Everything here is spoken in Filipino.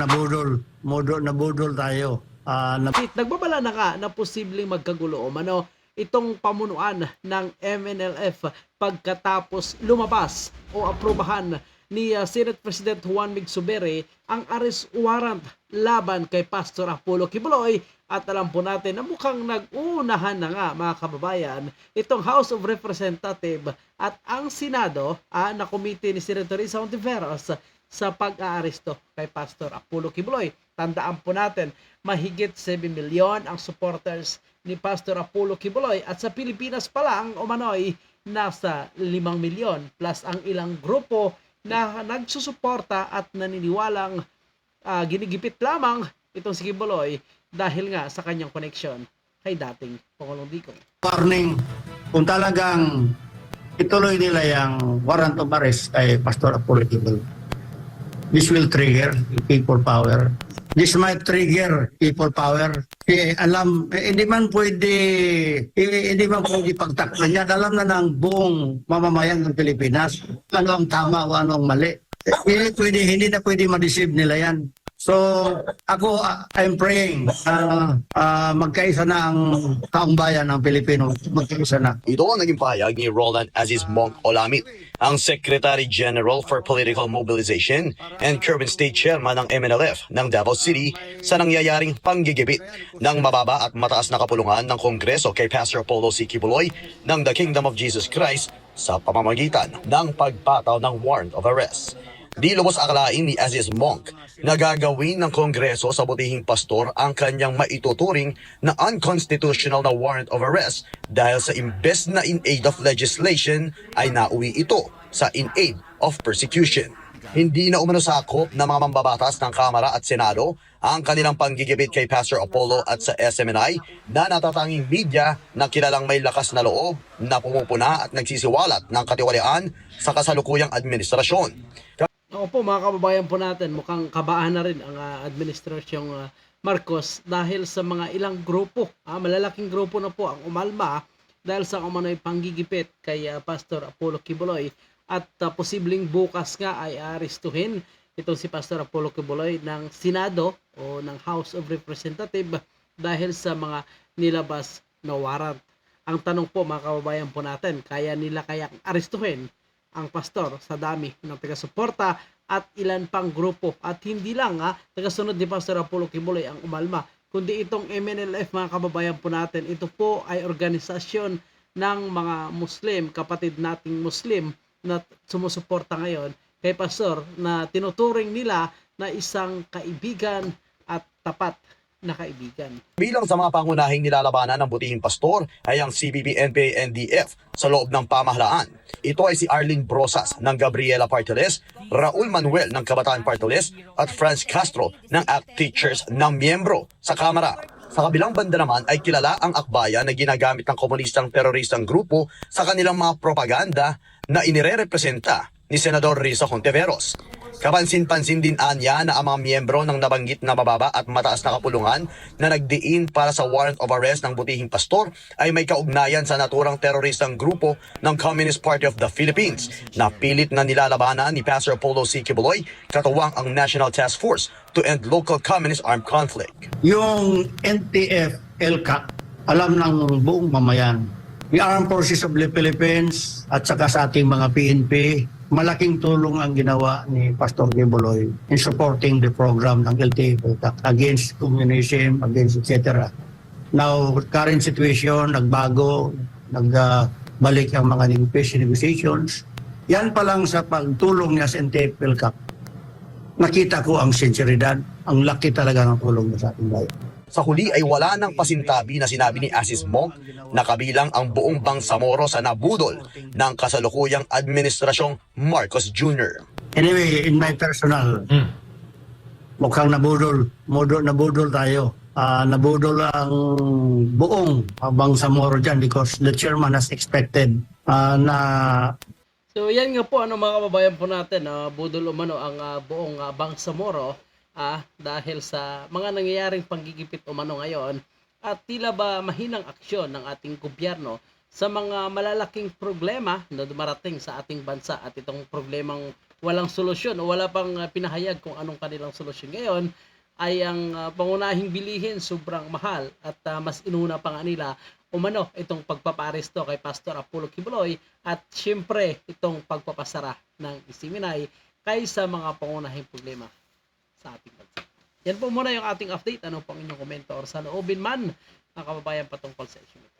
Nabudol, modol, nabudol tayo. Ah, Pete, nagbabala na ka na posibleng magkagulo o mano itong pamunuan ng MNLF pagkatapos lumabas o aprobahan ni uh, Senate President Juan Mig Subere ang arrest warrant laban kay Pastor Apollo Kibuloy. At alam po natin na mukhang nag-uunahan na nga mga kababayan itong House of Representative at ang Senado ah, na komite ni Senator Risa Ontiveros sa pag-aaresto kay Pastor Apollo Kibuloy. Tandaan po natin, mahigit 7 milyon ang supporters ni Pastor Apollo Kibuloy at sa Pilipinas pa lang umano'y nasa 5 milyon plus ang ilang grupo na nagsusuporta at naniniwalang ah, ginigipit lamang itong si Kibuloy dahil nga sa kanyang connection kay dating Pangulong Digong. warning kung talagang ituloy nila yung warrant of arrest kay Pastor Apollo Kibuloy. This will trigger people power. This might trigger people power. Eh, alam, eh, hindi man pwede, eh, hindi man pwede pagtakpan yan. Alam na ng buong mamamayan ng Pilipinas ano ang tama o ano ang mali. Eh, hindi, pwede, hindi na pwede ma-deceive nila yan. So, ako, ah, I'm praying ah, ah, magkaisa na ang taong bayan ng Pilipino. Magkaisa na. Ito ang naging pahayag ni Roland Aziz Monk Olamit, ang Secretary General for Political Mobilization and current State Chairman ng MNLF ng Davao City sa nangyayaring panggigipit ng mababa at mataas na kapulungan ng Kongreso kay Pastor Polo C. Kibuloy ng The Kingdom of Jesus Christ sa pamamagitan ng pagpataw ng warrant of arrest. Di lubos akalain ni Aziz Monk na gagawin ng Kongreso sa butihing pastor ang kanyang maituturing na unconstitutional na warrant of arrest dahil sa imbes na in aid of legislation ay nauwi ito sa in aid of persecution. Hindi na umano sakop ng mga mambabatas ng Kamara at Senado ang kanilang panggigipit kay Pastor Apollo at sa SMNI na natatanging media na kilalang may lakas na loob na pumupuna at nagsisiwalat ng katiwalian sa kasalukuyang administrasyon. Ako po mga kababayan po natin, mukhang kabaan na rin ang ah, administrasyong ah, Marcos dahil sa mga ilang grupo, ah, malalaking grupo na po ang umalma dahil sa umano'y panggigipit kay ah, Pastor Apollo Kibuloy at ah, posibleng bukas nga ay arestuhin itong si Pastor Apollo Kibuloy ng Senado o ng House of Representative dahil sa mga nilabas na warrant. Ang tanong po mga kababayan po natin, kaya nila kayang arestuhin ang pastor sa dami ng taga-suporta at ilan pang grupo. At hindi lang ha, tagasunod ni Pastor Apollo Kibuloy ang umalma, kundi itong MNLF mga kababayan po natin, ito po ay organisasyon ng mga Muslim, kapatid nating Muslim na sumusuporta ngayon kay Pastor na tinuturing nila na isang kaibigan at tapat na kaibigan. Bilang sa mga pangunahing nilalabanan ng butihing pastor ay ang CBP-NPA-NDF sa loob ng pamahalaan. Ito ay si Arlene Brosas ng Gabriela Parteles, Raul Manuel ng Kabataan Parteles at Franz Castro ng ACT Teachers ng miyembro sa Kamara. Sa kabilang banda naman ay kilala ang akbayan na ginagamit ng komunistang teroristang grupo sa kanilang mga propaganda na inire-representa ni Senador Risa Conteveros. Kapansin-pansin din anya na ang mga miyembro ng nabanggit na mababa at mataas na kapulungan na nagdiin para sa warrant of arrest ng butihing pastor ay may kaugnayan sa naturang teroristang grupo ng Communist Party of the Philippines na pilit na nilalabanan ni Pastor Polo C. Kibuloy katuwang ang National Task Force to End Local Communist Armed Conflict. Yung NTF, LCA, alam ng buong mamayan. The Armed Forces of the Philippines at saka sa ating mga PNP, malaking tulong ang ginawa ni Pastor Gibuloy in supporting the program ng LTF LCA against communism, against etc. Now, current situation, nagbago, nagbalik ang mga negotiation- negotiations. Yan pa lang sa pagtulong niya sa NTF LCA. Nakita ko ang sinseridad, ang laki talaga ng tulong niya sa ating bayan. Sa huli ay wala ng pasintabi na sinabi ni Asis Monk na kabilang ang buong Bangsamoro sa nabudol ng kasalukuyang administrasyong Marcos Jr. Anyway, in my personal, mukhang nabudol, mudol, nabudol tayo. Ah, nabudol ang buong abang Samoro dyan because the chairman has expected ah, na So yan nga po ano mga kababayan po natin, uh, budol umano ang ah, buong uh, Bangsamoro ah, dahil sa mga nangyayaring panggigipit umano ngayon at tila ba mahinang aksyon ng ating gobyerno sa mga malalaking problema na dumarating sa ating bansa at itong problemang walang solusyon o wala pang ah, pinahayag kung anong kanilang solusyon ngayon ay ang ah, pangunahing bilihin sobrang mahal at ah, mas inuna pa nga nila umano itong pagpaparesto kay Pastor Apollo Kibuloy at syempre itong pagpapasara ng Isiminay kaysa mga pangunahing problema sa ating bansa. Yan po muna yung ating update. Ano pang inyong komento or sa loobin man ng kababayan patungkol sa issue nito.